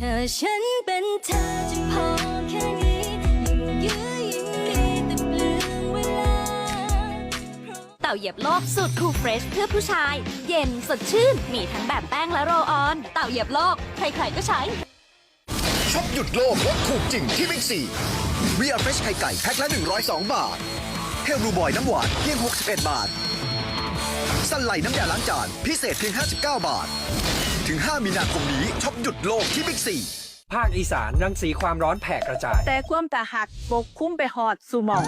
เธอฉันเป็นเธอจะพอแค่นี้ยิ่งยื้อยิ่งดีแต่เปลืองเวลา เต่าเหยียบโลกสูตรคูลเฟรชเพื่อผู้ชาย เย็นสดชื่น มีทั้งแบบแป้งและโรลออน เต่าเหยียบโลก ใครๆก็ใช้ ช็อปหยุดโลกลดถูกจริงที่บิ๊กซีเรียเฟรชไข่ไก่แพ็คละ 102 บาท เฮลรูบอยน้ำหวานเพียง 61 บาท สันไหลน้ำยาล้างจาน พิเศษเพียง 59 บาท 5 มีนาคมนี้ช็อปหยุดโลกที่บิ๊กซีภาคอีสานรังสีความร้อนแผ่กระจาย แต่ความตาหักปกคุ้มไปหอดสู่หมอง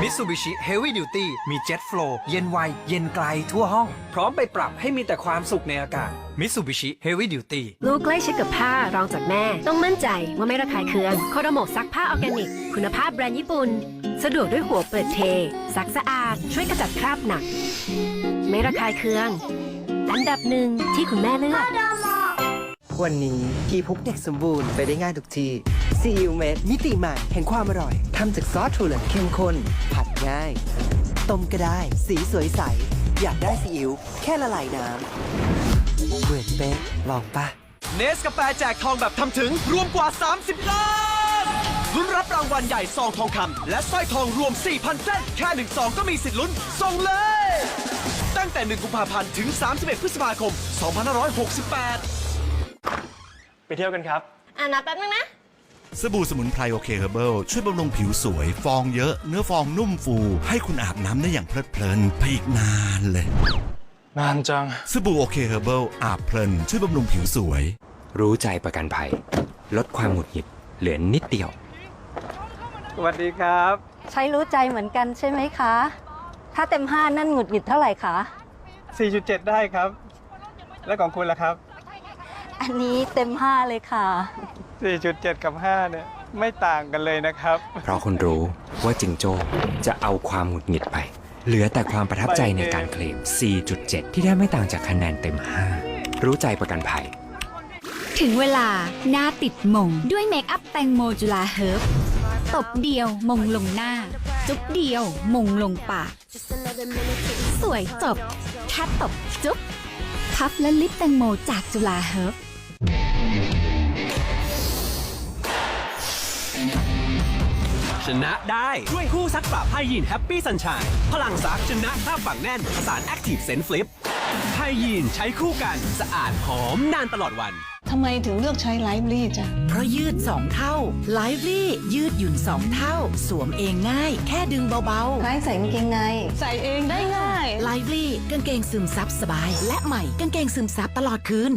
มิตซูบิชิเฮฟวี่ดิวตี้มีเจ็ตโฟลเย็นไว เย็นไกลทั่วห้อง พร้อมไปปรับให้มีแต่ความสุขในอากาศมิตซูบิชิเฮฟวี่ดิวตี้ลูกใกล้ชิดกับผ้ารองจากแม่ ต้องมั่นใจว่าไม่ระคายเคืองโคโดโมะซักผ้าออร์แกนิก คุณภาพแบรนด์ญี่ปุ่น สะดวกด้วยหัวเปิดเทซักสะอาด ช่วยขจัดคราบหนัก ไม่ระคายเคือง อันดับหนึ่งที่คุณแม่เลือก วันนี้กีพุกเด็กสมบูรณ์ไปได้ง่ายทุกที่ซีอิ๊วเม็ดมิติใหม่แห่งความอร่อยทำจากซอสถั่วเหลืองเข้มข้นผัดง่าย ต้มก็ได้ สีสวยใส อยากได้ซีอิ๊วแค่ละลายน้ำเหมือนเป๊ะลองปะเนสกาแฟแจกทองแบบทำถึงรวมกว่า 30 ล้านลุ้นรับรางวัลใหญ่ซองทองคำและสร้อยทองรวม 4,000 เส้น แค่หนึ่งซองก็มีสิทธิ์ลุ้นส่งเลย ตั้งแต่ 1 กุมภาพันธ์ ถึง 31 พฤษภาคม 2568 ไปเที่ยวกันครับ อะนับแป๊บนึงนะ สบู่สมุนไพรโอเคเฮอร์เบิลช่วยบำรุงผิวสวย ฟองเยอะ เนื้อฟองนุ่มฟู ให้คุณอาบน้ำได้อย่างเพลิดเพลินไปอีกนานเลย นานจัง สบู่โอเคเฮอร์เบิลอาบเพลิน ช่วยบำรุงผิวสวย รู้ใจประกันภัย ลดความหงุดหงิดเหลือนิดเดียว สวัสดีครับ ใช้รู้ใจเหมือนกันใช่ไหมคะ ถ้าเต็ม 5 นั่นหงุดหงิดเท่าไหร่คะ 4.7 ได้ครับ แล้วของคุณล่ะครับ อันนี้เต็ม 5 เลยค่ะ 4.7 กับ 5 เนี่ย ไม่ต่างกันเลยนะครับ เพราะคุณรู้ว่าจิงโจ้จะเอาความหงุดหงิดไป เหลือแต่ความประทับใจในการเคลม 4.7 ที่ได้ไม่ต่างจากคะแนนเต็ม 5 รู้ใจประกันภัย ถึงเวลาหน้าติดมงด้วยเมคอัพแตงโมจุลาเฮิร์บ ตบเดียวมงลงหน้า จุ๊บเดียวมงลงปาก สวยจบแค่ตบจุ๊บพัฟและลิปแตงโมจากจุลาเฮิร์บชนะได้ด้วยคู่ซักปรับไฮยีนแฮปปี้สันช n ยพลังซักชนะคราฝังแน่นผสานแอคทีฟเซนฟลิปไฮยีนใช้คู่กันสะอาดหอมนานตลอดวัน ทำไมถึงเลือกใช้ไลฟ์ลี่จ้ะ เพราะยืด 2 เท่าไลฟ์ลี่ยืดหยุ่น 2 เท่า สวมเองง่าย แค่ดึงเบาไลฟ์ใส่กางเกงใน ใส่เองได้ง่ายๆไลฟ์ลี่กางเกงซึมซับสบาย และใหม่กางเกงซึมซับตลอดคืน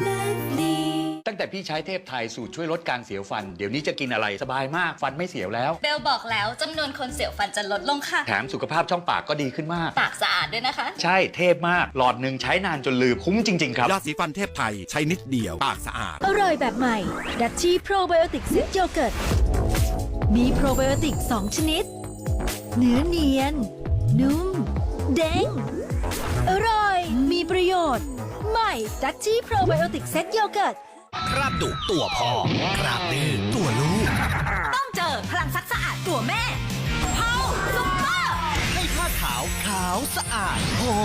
ตั้งแต่พี่ใช้เทพไทยสูตรช่วยลดการเสียวฟัน เดี๋ยวนี้จะกินอะไรสบายมากฟันไม่เสียวแล้ว เบลบอกแล้วจำนวนคนเสียวฟันจะลดลงค่ะ แถมสุขภาพช่องปากก็ดีขึ้นมาก ปากสะอาดด้วยนะคะ ใช่เทพมาก หลอดหนึ่งใช้นานจนลืมคุ้มจริง ๆ ครับ ยาสีฟันเทพไทยใช้นิดเดียว ปากสะอาด อร่อยแบบใหม่ ดัชชี่โปรไบโอติกซิสโยเกิร์ต มีโปรไบโอติก 2 ชนิด เนื้อเนียน นุ่ม เด้ง อร่อย มีประโยชน์ ใหม่ดัชชี่โปรไบโอติกเซตโยเกิร์ตค ราบดุตัวพ่อคราบดื้อตัวลูก ต้องเจอพลังซักสะอาดตัวแม่เฮาซุปเปอร์ ให้ผ้าขาวขาวสะอาดหอ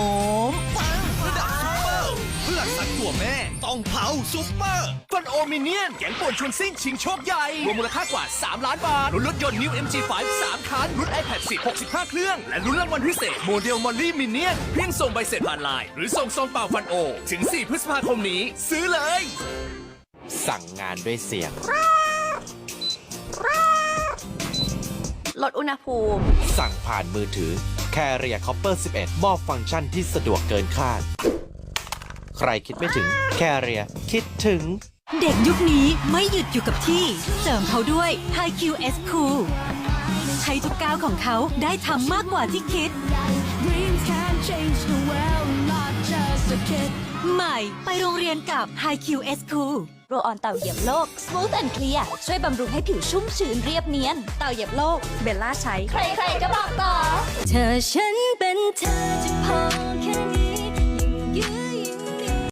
มปังระดับซุปเปอร์เพื่อสักตัวแม่ ต้องเผาซุปเปอร์ฟันโอมิเนียนแก๊งป่วนชวนซิ่งชิงโชคใหญ่รวมมูลค่ากว่า 3 ล้านบาทลุ้นรถยนต์ New MG5 3 คันลุ้น iPad 10 65 เครื่อง และลุ้นรางวัลพิเศษ โมเดลมอลลี่มิเนียนเพียงส่งใบเสร็จผ่านไลน์หรือส่งซองเปล่าฟันโอ ถึง 4 พฤษภาคมนี้ ซื้อเลย สั่งงานด้วยเสียง ลดอุณหภูมิ สั่งผ่านมือถือ Carrier Copper 11 มอบฟังก์ชันที่สะดวกเกินคาด ใครคิดไม่ถึง Carrier คิดถึง เด็กยุคนี้ไม่หยุดอยู่กับที่ เสริมเขาด้วย High QS Cool ให้ทุกก้าวของเขาได้ทำมากกว่าที่คิด ใหม่ ไปโรงเรียนกับ High QS Cool โรออนเต่าเหยียบโลก Smooth and Clear ช่วยบำรุงให้ผิวชุ่มชื้นเรียบเนียน เต่าเหยียบโลก เบลล่าใช้ ใครๆก็บอกต่อ เธอฉันเป็นเธอจะพอแค่นี้ยิ่งยื